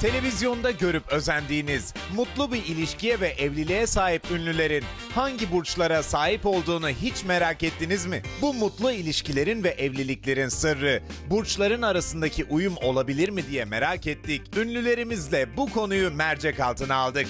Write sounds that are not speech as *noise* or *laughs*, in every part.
Televizyonda görüp özendiğiniz, mutlu bir ilişkiye ve evliliğe sahip ünlülerin hangi burçlara sahip olduğunu hiç merak ettiniz mi? Bu mutlu ilişkilerin ve evliliklerin sırrı, burçların arasındaki uyum olabilir mi diye merak ettik. Ünlülerimizle bu konuyu mercek altına aldık.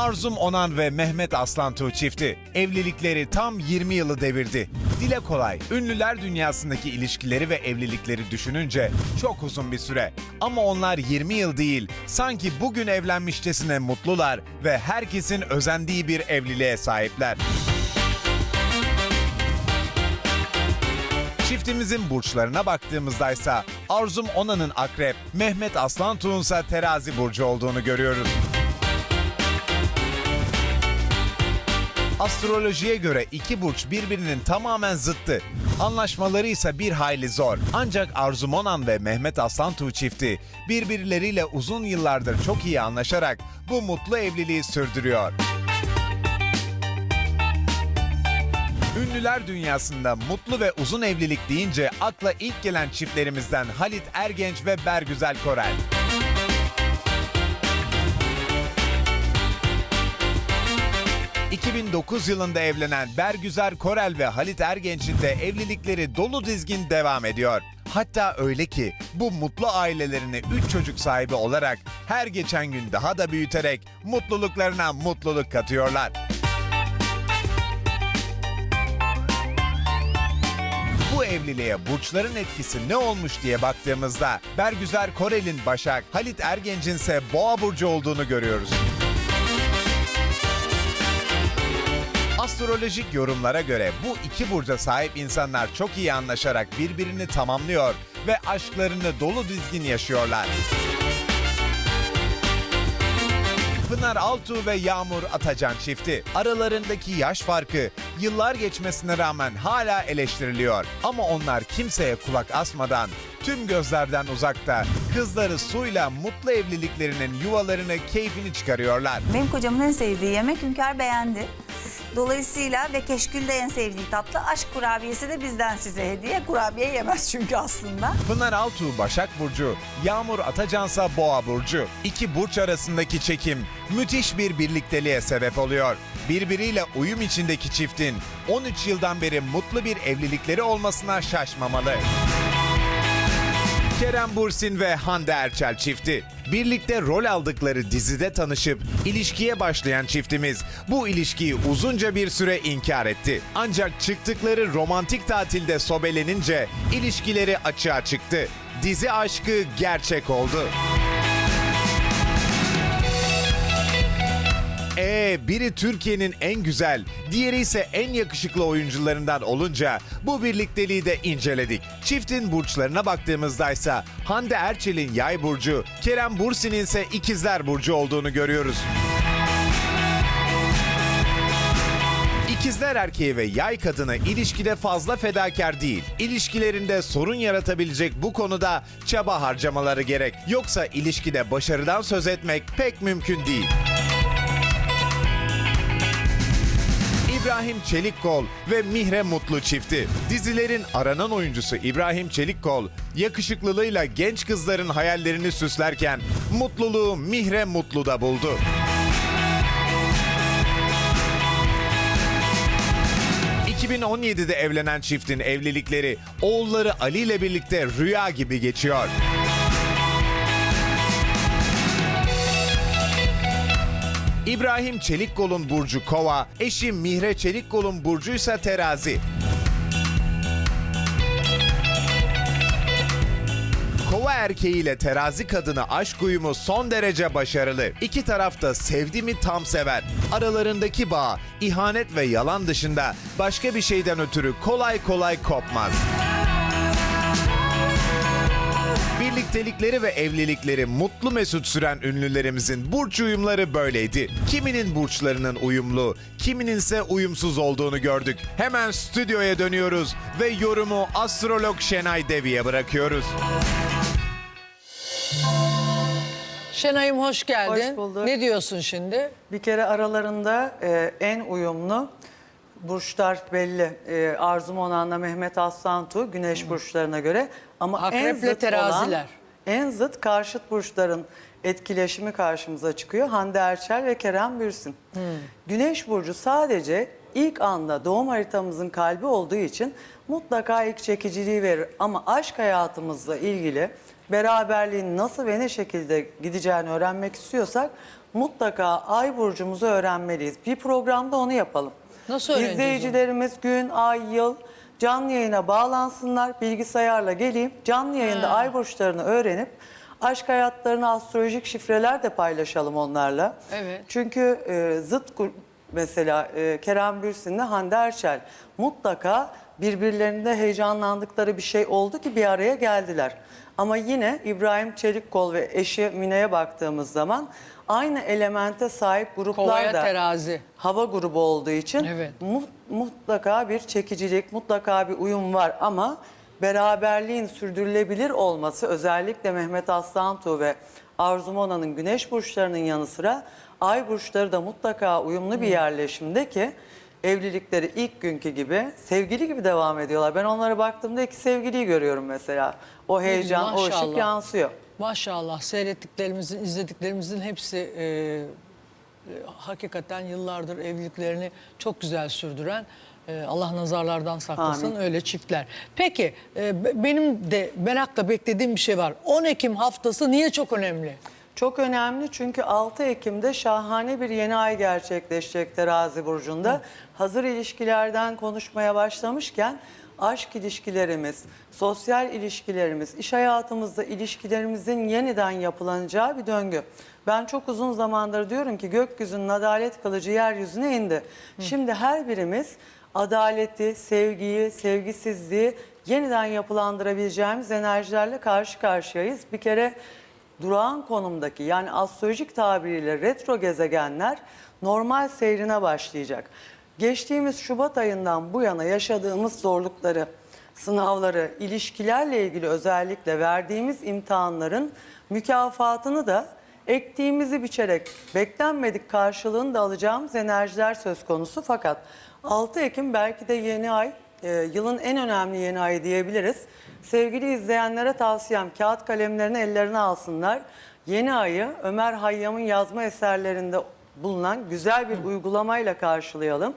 Arzum Onan ve Mehmet Aslantuğ çifti. Evlilikleri tam 20 yılı devirdi. Dile kolay, ünlüler dünyasındaki ilişkileri ve evlilikleri düşününce çok uzun bir süre. Ama onlar 20 yıl değil, sanki bugün evlenmişçesine mutlular ve herkesin özendiği bir evliliğe sahipler. Çiftimizin burçlarına baktığımızda ise Arzum Onan'ın akrep, Mehmet Aslantuğ'un ise terazi burcu olduğunu görüyoruz. Astrolojiye göre iki burç birbirinin tamamen zıttı. Anlaşmaları ise bir hayli zor. Ancak Arzu Monan ve Mehmet Aslantuğ çifti birbirleriyle uzun yıllardır çok iyi anlaşarak bu mutlu evliliği sürdürüyor. Ünlüler dünyasında mutlu ve uzun evlilik deyince akla ilk gelen çiftlerimizden Halit Ergenç ve Bergüzel Korel. ...2009 yılında evlenen Bergüzar Korel ve Halit Ergenç'in de evlilikleri dolu dizgin devam ediyor. Hatta öyle ki bu mutlu ailelerini 3 çocuk sahibi olarak her geçen gün daha da büyüterek mutluluklarına mutluluk katıyorlar. Bu evliliğe burçların etkisi ne olmuş diye baktığımızda Bergüzar Korel'in Başak, Halit Ergenç'in ise Boğa burcu olduğunu görüyoruz. Astrolojik yorumlara göre bu iki burca sahip insanlar çok iyi anlaşarak birbirini tamamlıyor ve aşklarını dolu dizgin yaşıyorlar. Pınar Altuğ ve Yağmur Atacan çifti. Aralarındaki yaş farkı yıllar geçmesine rağmen hala eleştiriliyor. Ama onlar kimseye kulak asmadan tüm gözlerden uzakta kızları suyla mutlu evliliklerinin yuvalarını keyfini çıkarıyorlar. Benim kocamın en sevdiği yemek Hünkar beğendi. Dolayısıyla ve Keşkül de en sevdiği tatlı. Aşk kurabiyesi de bizden size hediye. Kurabiye yemez çünkü aslında. Pınar Altuğ Başak Burcu, Yağmur Atacansa Boğa Burcu. İki burç arasındaki çekim müthiş bir birlikteliğe sebep oluyor. Birbiriyle uyum içindeki çiftin 13 yıldan beri mutlu bir evlilikleri olmasına şaşmamalı. Kerem Bursin ve Hande Erçel çifti. Birlikte rol aldıkları dizide tanışıp ilişkiye başlayan çiftimiz bu ilişkiyi uzunca bir süre inkar etti. Ancak çıktıkları romantik tatilde sobelenince ilişkileri açığa çıktı. Dizi aşkı gerçek oldu. Ee, biri Türkiye'nin en güzel, diğeri ise en yakışıklı oyuncularından olunca bu birlikteliği de inceledik. Çiftin burçlarına baktığımızda ise Hande Erçel'in yay burcu, Kerem Bursin'in ise ikizler burcu olduğunu görüyoruz. İkizler erkeği ve yay kadını ilişkide fazla fedakar değil. İlişkilerinde sorun yaratabilecek bu konuda çaba harcamaları gerek. Yoksa ilişkide başarıdan söz etmek pek mümkün değil. İbrahim Çelikkol ve Mihre Mutlu çifti. Dizilerin aranan oyuncusu İbrahim Çelikkol, yakışıklılığıyla genç kızların hayallerini süslerken mutluluğu Mihre Mutlu'da buldu. ...2017'de evlenen çiftin evlilikleri... ...oğulları Ali ile birlikte rüya gibi geçiyor. İbrahim Çelikkol'un burcu Kova, eşi Mihre Çelikkol'un burcuysa Terazi. Kova erkeğiyle terazi kadını aşk uyumu son derece başarılı. İki taraf da sevdi mi tam sever. Aralarındaki bağ, ihanet ve yalan dışında başka bir şeyden ötürü kolay kolay kopmaz. Birliktelikleri ve evlilikleri mutlu mesut süren ünlülerimizin burç uyumları böyleydi. Kiminin burçlarının uyumlu, kiminin ise uyumsuz olduğunu gördük. Hemen stüdyoya dönüyoruz ve yorumu astrolog Şenay Devi'ye bırakıyoruz. Şenay'ım hoş geldin. Hoş bulduk. Ne diyorsun şimdi? Bir kere aralarında e, en uyumlu burçlar belli. Ee, Arzu Monan'la Mehmet Aslantu güneş burçlarına göre. Ama en Akreple zıt olan, teraziler. en zıt karşıt burçların etkileşimi karşımıza çıkıyor. Hande Erçel ve Kerem Bürsin. Güneş burcu sadece ilk anda doğum haritamızın kalbi olduğu için mutlaka ilk çekiciliği verir. Ama aşk hayatımızla ilgili beraberliğin nasıl ve ne şekilde gideceğini öğrenmek istiyorsak mutlaka ay burcumuzu öğrenmeliyiz. Bir programda onu yapalım. Nasıl öğreneceğiz? İzleyicilerimiz gün, ay, yıl canlı yayına bağlansınlar. Bilgisayarla geleyim. Canlı yayında ay burçlarını öğrenip aşk hayatlarını astrolojik şifreler de paylaşalım onlarla. Evet. Çünkü e, zıt mesela e, Kerem Bürsin'le Hande Erçel mutlaka birbirlerinde heyecanlandıkları bir şey oldu ki bir araya geldiler. Ama yine İbrahim Çelikkol ve eşi Mine'ye baktığımız zaman aynı elemente sahip gruplar Kovaya da terazi. hava grubu olduğu için Evet. mu- mutlaka bir çekicilik, mutlaka bir uyum var ama beraberliğin sürdürülebilir olması özellikle Mehmet Aslantuğ ve Arzu Mona'nın güneş burçlarının yanı sıra ay burçları da mutlaka uyumlu bir yerleşimde ki evlilikleri ilk günkü gibi sevgili gibi devam ediyorlar. Ben onlara baktığımda iki sevgiliyi görüyorum mesela. O heyecan, o ışık yansıyor. Maşallah seyrettiklerimizin, izlediklerimizin hepsi e, e, hakikaten yıllardır evliliklerini çok güzel sürdüren e, Allah nazarlardan saklasın Amin. öyle çiftler. Peki e, be- benim de merakla beklediğim bir şey var. 10 Ekim haftası niye çok önemli? Çok önemli çünkü 6 Ekim'de şahane bir yeni ay gerçekleşecek terazi burcunda. Hazır ilişkilerden konuşmaya başlamışken aşk ilişkilerimiz, sosyal ilişkilerimiz, iş hayatımızda ilişkilerimizin yeniden yapılanacağı bir döngü. Ben çok uzun zamandır diyorum ki gökyüzünün adalet kılıcı yeryüzüne indi. Şimdi her birimiz adaleti, sevgiyi, sevgisizliği yeniden yapılandırabileceğimiz enerjilerle karşı karşıyayız. Bir kere durağan konumdaki yani astrolojik tabiriyle retro gezegenler normal seyrine başlayacak. Geçtiğimiz Şubat ayından bu yana yaşadığımız zorlukları, sınavları, ilişkilerle ilgili özellikle verdiğimiz imtihanların mükafatını da ektiğimizi biçerek beklenmedik karşılığını da alacağımız enerjiler söz konusu. Fakat 6 Ekim belki de yeni ay, e, yılın en önemli yeni ayı diyebiliriz. Sevgili izleyenlere tavsiyem kağıt kalemlerini ellerine alsınlar. Yeni ayı Ömer Hayyam'ın yazma eserlerinde bulunan güzel bir uygulamayla karşılayalım.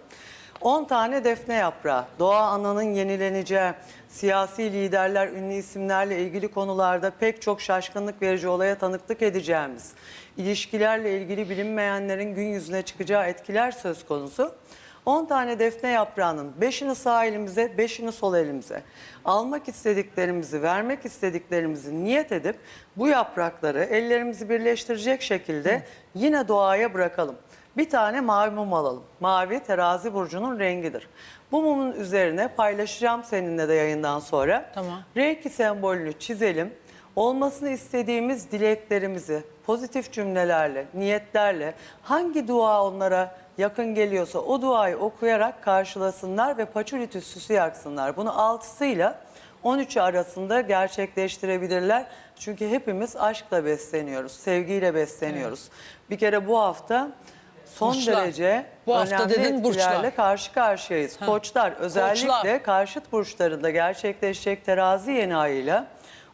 10 tane defne yaprağı, doğa ananın yenileneceği, siyasi liderler, ünlü isimlerle ilgili konularda pek çok şaşkınlık verici olaya tanıklık edeceğimiz, ilişkilerle ilgili bilinmeyenlerin gün yüzüne çıkacağı etkiler söz konusu. 10 tane defne yaprağının 5'ini sağ elimize, 5'ini sol elimize almak istediklerimizi, vermek istediklerimizi niyet edip bu yaprakları ellerimizi birleştirecek şekilde yine doğaya bırakalım. Bir tane mavi mum alalım. Mavi terazi burcunun rengidir. Bu mumun üzerine paylaşacağım seninle de yayından sonra. Tamam. Reiki sembolünü çizelim. Olmasını istediğimiz dileklerimizi pozitif cümlelerle, niyetlerle hangi dua onlara yakın geliyorsa o duayı okuyarak karşılasınlar ve paçuli süsü yaksınlar. Bunu altısıyla 13'ü arasında gerçekleştirebilirler. Çünkü hepimiz aşkla besleniyoruz, sevgiyle besleniyoruz. Bir kere bu hafta son Burçlar. derece Bu hafta önemli dedin burçlar. etkilerle karşı karşıyayız. Koçlar özellikle Koçlar. karşıt burçlarında gerçekleşecek terazi yeni ayıyla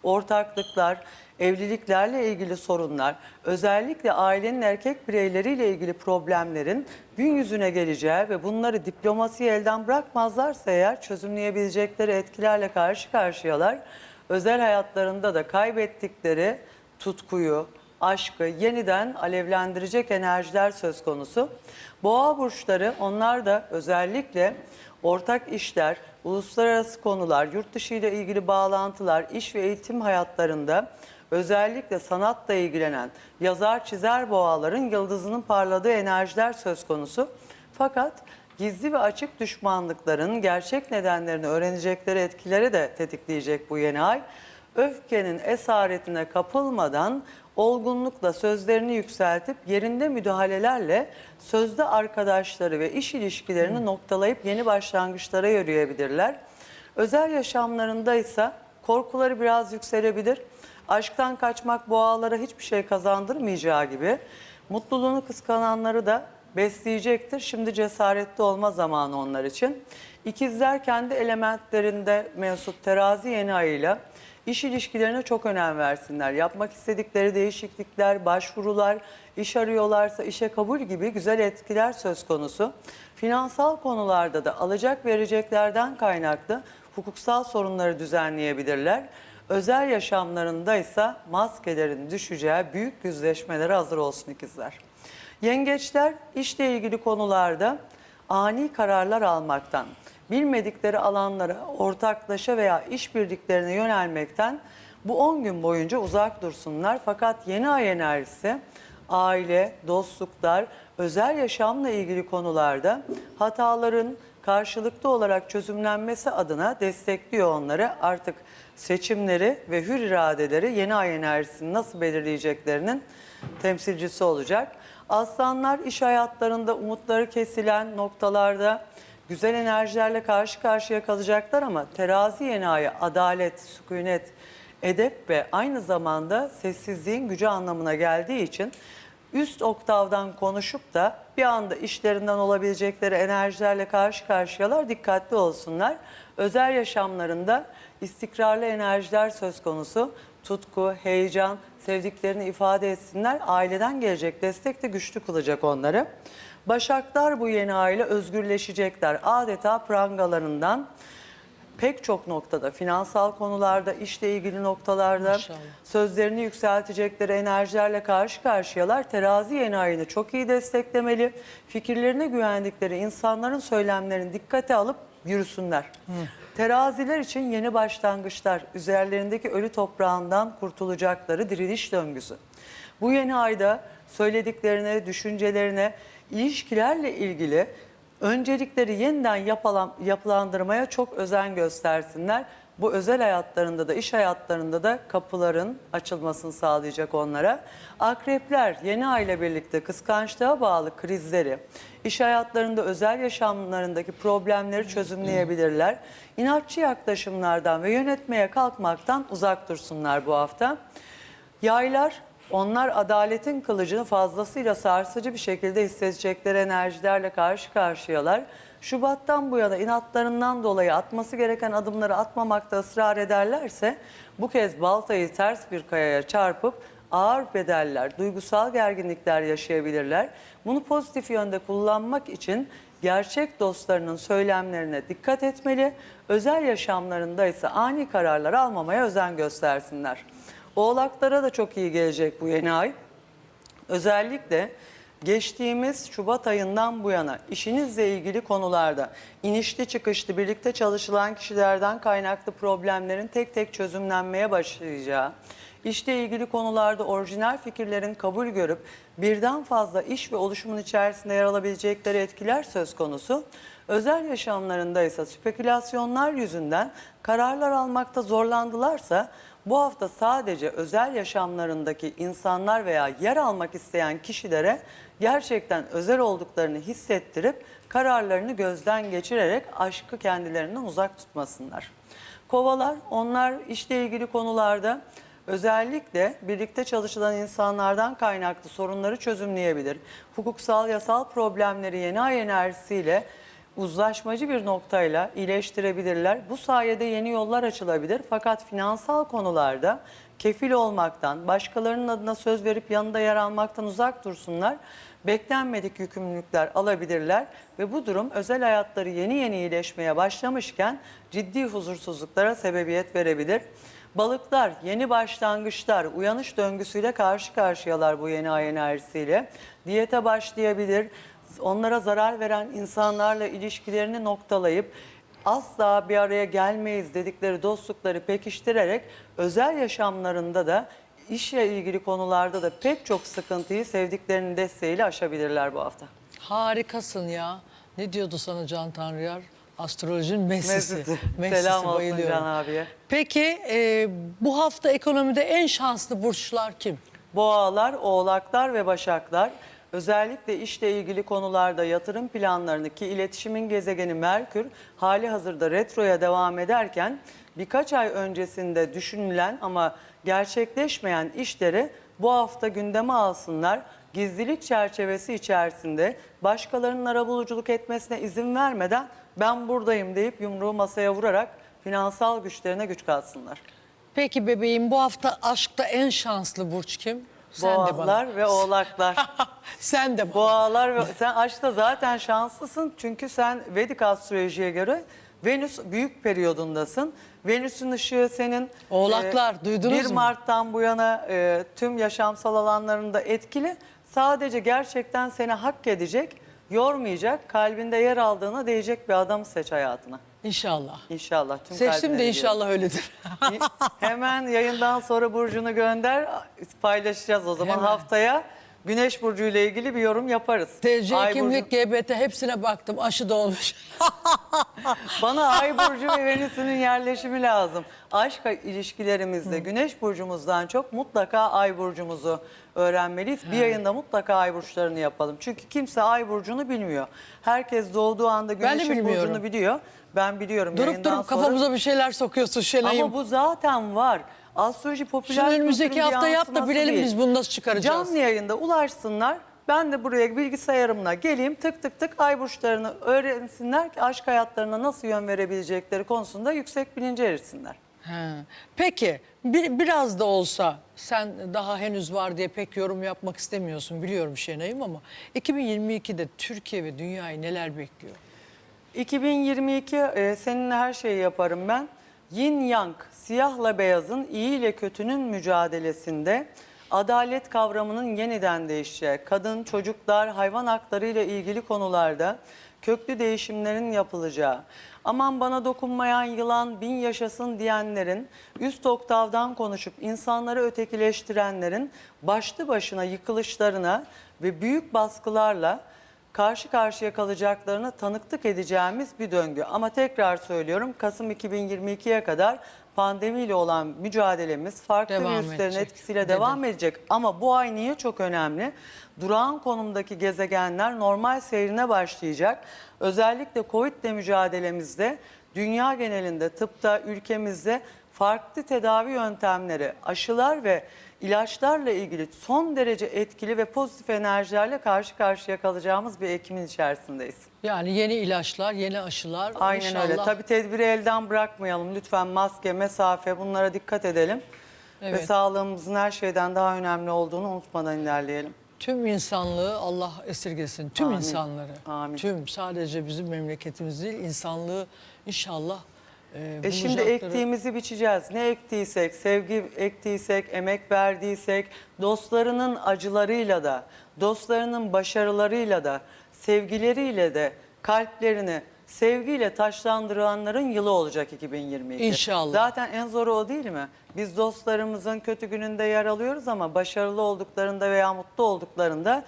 ortaklıklar, evliliklerle ilgili sorunlar, özellikle ailenin erkek bireyleriyle ilgili problemlerin gün yüzüne geleceği ve bunları diplomasi elden bırakmazlarsa eğer çözümleyebilecekleri etkilerle karşı karşıyalar. Özel hayatlarında da kaybettikleri tutkuyu, aşkı yeniden alevlendirecek enerjiler söz konusu. Boğa burçları onlar da özellikle ortak işler, uluslararası konular, yurt dışı ile ilgili bağlantılar, iş ve eğitim hayatlarında özellikle sanatla ilgilenen yazar çizer boğaların yıldızının parladığı enerjiler söz konusu. Fakat gizli ve açık düşmanlıkların gerçek nedenlerini öğrenecekleri etkileri de tetikleyecek bu yeni ay. Öfkenin esaretine kapılmadan olgunlukla sözlerini yükseltip yerinde müdahalelerle sözde arkadaşları ve iş ilişkilerini noktalayıp yeni başlangıçlara yürüyebilirler. Özel yaşamlarında ise korkuları biraz yükselebilir. Aşktan kaçmak boğalara hiçbir şey kazandırmayacağı gibi mutluluğunu kıskananları da besleyecektir. Şimdi cesaretli olma zamanı onlar için. İkizler kendi elementlerinde mensup terazi yeni ayıyla iş ilişkilerine çok önem versinler. Yapmak istedikleri değişiklikler, başvurular, iş arıyorlarsa işe kabul gibi güzel etkiler söz konusu. Finansal konularda da alacak vereceklerden kaynaklı hukuksal sorunları düzenleyebilirler. Özel yaşamlarında ise maskelerin düşeceği büyük yüzleşmelere hazır olsun ikizler. Yengeçler işle ilgili konularda ani kararlar almaktan, bilmedikleri alanlara ortaklaşa veya işbirliklerine yönelmekten bu 10 gün boyunca uzak dursunlar. Fakat yeni ay enerjisi aile, dostluklar, özel yaşamla ilgili konularda hataların karşılıklı olarak çözümlenmesi adına destekliyor onları. Artık seçimleri ve hür iradeleri yeni ay enerjisini nasıl belirleyeceklerinin temsilcisi olacak. Aslanlar iş hayatlarında umutları kesilen noktalarda güzel enerjilerle karşı karşıya kalacaklar ama terazi yeni ayı adalet, sükunet, edep ve aynı zamanda sessizliğin gücü anlamına geldiği için üst oktavdan konuşup da bir anda işlerinden olabilecekleri enerjilerle karşı karşıyalar dikkatli olsunlar. Özel yaşamlarında istikrarlı enerjiler söz konusu. Tutku, heyecan, sevdiklerini ifade etsinler. Aileden gelecek destek de güçlü kılacak onları. Başaklar bu yeni aile özgürleşecekler. Adeta prangalarından pek çok noktada, finansal konularda, işle ilgili noktalarda Maşallah. sözlerini yükseltecekleri enerjilerle karşı karşıyalar. Terazi yeni ayını çok iyi desteklemeli. Fikirlerine güvendikleri insanların söylemlerini dikkate alıp yürüsünler. Teraziler için yeni başlangıçlar, üzerlerindeki ölü toprağından kurtulacakları diriliş döngüsü. Bu yeni ayda söylediklerine, düşüncelerine, ilişkilerle ilgili öncelikleri yeniden yapılan, yapılandırmaya çok özen göstersinler. Bu özel hayatlarında da iş hayatlarında da kapıların açılmasını sağlayacak onlara. Akrepler yeni ay ile birlikte kıskançlığa bağlı krizleri, iş hayatlarında özel yaşamlarındaki problemleri çözümleyebilirler. İnatçı yaklaşımlardan ve yönetmeye kalkmaktan uzak dursunlar bu hafta. Yaylar onlar adaletin kılıcını fazlasıyla sarsıcı bir şekilde hissedecekleri enerjilerle karşı karşıyalar. Şubat'tan bu yana inatlarından dolayı atması gereken adımları atmamakta ısrar ederlerse bu kez baltayı ters bir kayaya çarpıp ağır bedeller, duygusal gerginlikler yaşayabilirler. Bunu pozitif yönde kullanmak için gerçek dostlarının söylemlerine dikkat etmeli. Özel yaşamlarında ise ani kararlar almamaya özen göstersinler. Oğlaklara da çok iyi gelecek bu yeni ay. Özellikle geçtiğimiz Şubat ayından bu yana işinizle ilgili konularda inişli çıkışlı birlikte çalışılan kişilerden kaynaklı problemlerin tek tek çözümlenmeye başlayacağı, işle ilgili konularda orijinal fikirlerin kabul görüp birden fazla iş ve oluşumun içerisinde yer alabilecekleri etkiler söz konusu. Özel yaşamlarında ise spekülasyonlar yüzünden kararlar almakta zorlandılarsa bu hafta sadece özel yaşamlarındaki insanlar veya yer almak isteyen kişilere gerçekten özel olduklarını hissettirip kararlarını gözden geçirerek aşkı kendilerinden uzak tutmasınlar. Kovalar onlar işle ilgili konularda özellikle birlikte çalışılan insanlardan kaynaklı sorunları çözümleyebilir. Hukuksal yasal problemleri yeni ay enerjisiyle uzlaşmacı bir noktayla iyileştirebilirler. Bu sayede yeni yollar açılabilir. Fakat finansal konularda kefil olmaktan, başkalarının adına söz verip yanında yer almaktan uzak dursunlar. Beklenmedik yükümlülükler alabilirler ve bu durum özel hayatları yeni yeni iyileşmeye başlamışken ciddi huzursuzluklara sebebiyet verebilir. Balıklar yeni başlangıçlar, uyanış döngüsüyle karşı karşıyalar bu yeni ay enerjisiyle. Diyete başlayabilir, onlara zarar veren insanlarla ilişkilerini noktalayıp asla bir araya gelmeyiz dedikleri dostlukları pekiştirerek özel yaşamlarında da işle ilgili konularda da pek çok sıkıntıyı sevdiklerinin desteğiyle aşabilirler bu hafta. Harikasın ya. Ne diyordu sana Can Tanrıyar? Astrolojinin Messi'si. Mesut'u. Messi'si, Selam olsun bayılıyorum. Can abiye. Peki e, bu hafta ekonomide en şanslı burçlar kim? Boğalar, oğlaklar ve başaklar özellikle işle ilgili konularda yatırım planlarını ki iletişimin gezegeni Merkür hali hazırda retroya devam ederken birkaç ay öncesinde düşünülen ama gerçekleşmeyen işleri bu hafta gündeme alsınlar. Gizlilik çerçevesi içerisinde başkalarının arabuluculuk etmesine izin vermeden ben buradayım deyip yumruğu masaya vurarak finansal güçlerine güç katsınlar. Peki bebeğim bu hafta aşkta en şanslı burç kim? Sen de bana. Boğalar ve oğlaklar. *laughs* Sen de bana. Boğalar ve sen aşkta zaten şanslısın çünkü sen Vedik astrolojiye göre Venüs büyük periyodundasın. Venüs'ün ışığı senin Oğlaklar, duydunuz 1 mu? Mart'tan bu yana e, tüm yaşamsal alanlarında etkili. Sadece gerçekten seni hak edecek, yormayacak, kalbinde yer aldığına değecek bir adam seç hayatına. İnşallah. İnşallah. Tüm Seçtim de inşallah öyledir. *laughs* Hemen yayından sonra Burcu'nu gönder. Paylaşacağız o zaman Hemen. haftaya. Güneş Burcu ile ilgili bir yorum yaparız. TC Ay kimlik, GBT hepsine baktım. Aşı da olmuş. Burcu- *laughs* bana Ay Burcu ve Venüs'ünün yerleşimi lazım. Aşk ilişkilerimizde Güneş Burcumuzdan çok mutlaka Ay Burcumuzu öğrenmeliyiz. Bir yayında mutlaka Ay Burçlarını yapalım. Çünkü kimse Ay Burcu'nu bilmiyor. Herkes doğduğu anda Ben de Güneş'in bilmiyorum. Burcu'nu biliyor. Ben biliyorum. durup Yayından durup sonra- kafamıza bir şeyler sokuyorsun Şenay'ım. Ama bu zaten var. Astroloji popüler Şimdi önümüzdeki bir hafta yap da yansıması bilelim değil. biz bunu nasıl çıkaracağız. Canlı yayında ulaşsınlar. Ben de buraya bilgisayarımla geleyim tık tık tık ay burçlarını öğrensinler ki aşk hayatlarına nasıl yön verebilecekleri konusunda yüksek bilince erişsinler. He. Peki bir, biraz da olsa sen daha henüz var diye pek yorum yapmak istemiyorsun biliyorum Şenay'ım ama 2022'de Türkiye ve dünyayı neler bekliyor? 2022 e, seninle her şeyi yaparım ben. Yin yang, siyahla beyazın, iyi ile kötünün mücadelesinde adalet kavramının yeniden değişeceği, kadın, çocuklar, hayvan hakları ile ilgili konularda köklü değişimlerin yapılacağı, aman bana dokunmayan yılan bin yaşasın diyenlerin, üst oktavdan konuşup insanları ötekileştirenlerin başlı başına yıkılışlarına ve büyük baskılarla karşı karşıya kalacaklarına tanıklık edeceğimiz bir döngü. Ama tekrar söylüyorum Kasım 2022'ye kadar pandemiyle olan mücadelemiz farklı Devam virüslerin edecek, etkisiyle dedi. devam edecek. Ama bu ay niye çok önemli? Durağan konumdaki gezegenler normal seyrine başlayacak. Özellikle Covid ile mücadelemizde dünya genelinde tıpta ülkemizde farklı tedavi yöntemleri, aşılar ve ilaçlarla ilgili son derece etkili ve pozitif enerjilerle karşı karşıya kalacağımız bir Ekim'in içerisindeyiz. Yani yeni ilaçlar, yeni aşılar. Aynen İnşallah öyle. Tabii tedbiri elden bırakmayalım. Lütfen maske, mesafe bunlara dikkat edelim. Ve Evet. sağlığımızın her şeyden daha önemli olduğunu unutmadan ilerleyelim. Tüm insanlığı Allah esirgesin. Tüm Amin. insanları. Amin. Tüm sadece bizim memleketimiz değil insanlığı inşallah e, E şimdi bulacakları- ektiğimizi biçeceğiz. Ne ektiysek, sevgi ektiysek, emek verdiysek, dostlarının acılarıyla da, dostlarının başarılarıyla da, sevgileriyle de kalplerini sevgiyle taşlandıranların yılı olacak 2022. İnşallah. Zaten en zoru o değil mi? Biz dostlarımızın kötü gününde yer alıyoruz ama başarılı olduklarında veya mutlu olduklarında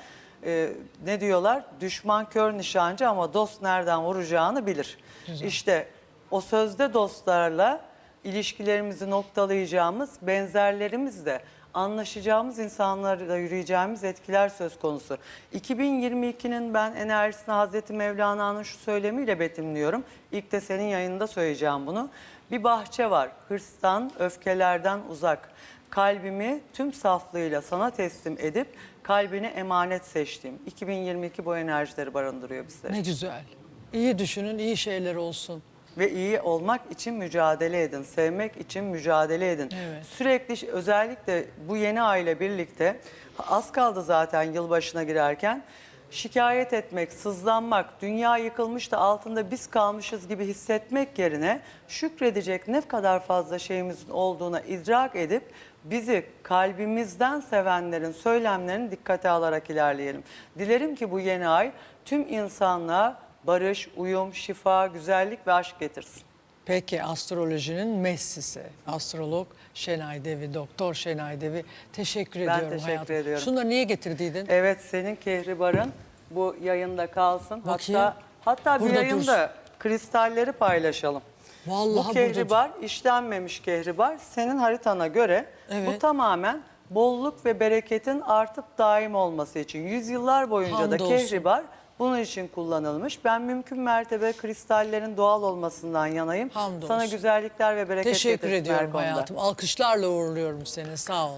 e, ne diyorlar? Düşman kör nişancı ama dost nereden vuracağını bilir. İşte o sözde dostlarla ilişkilerimizi noktalayacağımız benzerlerimizle anlaşacağımız insanlarla yürüyeceğimiz etkiler söz konusu. 2022'nin ben enerjisini Hazreti Mevlana'nın şu söylemiyle betimliyorum. İlk de senin yayında söyleyeceğim bunu. Bir bahçe var, hırstan, öfkelerden uzak. Kalbimi tüm saflığıyla sana teslim edip kalbine emanet seçtiğim. 2022 bu enerjileri barındırıyor bizlere. Ne güzel. İyi düşünün, iyi şeyler olsun. Ve iyi olmak için mücadele edin. Sevmek için mücadele edin. Evet. Sürekli özellikle bu yeni aile birlikte az kaldı zaten yılbaşına girerken şikayet etmek, sızlanmak, dünya yıkılmış da altında biz kalmışız gibi hissetmek yerine şükredecek ne kadar fazla şeyimizin olduğuna idrak edip bizi kalbimizden sevenlerin söylemlerini dikkate alarak ilerleyelim. Dilerim ki bu yeni ay tüm insanlığa barış, uyum, şifa, güzellik ve aşk getirsin. Peki astrolojinin Messi'si, astrolog Şenay Devi, doktor Şenay Devi. Teşekkür Ben ediyorum teşekkür hayatım. ediyorum. Şunları niye getirdiydin? Evet senin kehribarın bu yayında kalsın. Bakayım. Hatta hatta bir Burada yayında kristalleri paylaşalım. Vallahi bu burada kehribar işlenmemiş kehribar senin haritana göre bu Evet. tamamen bolluk ve bereketin artıp daim olması için. Yüzyıllar boyunca da Hamdolsun. kehribar bunun için kullanılmış. Ben mümkün mertebe kristallerin doğal olmasından yanayım. Hamdolsun. Sana güzellikler ve bereket Teşekkür getirsin her ediyorum konuda. hayatım. Alkışlarla uğurluyorum seni. Sağ ol.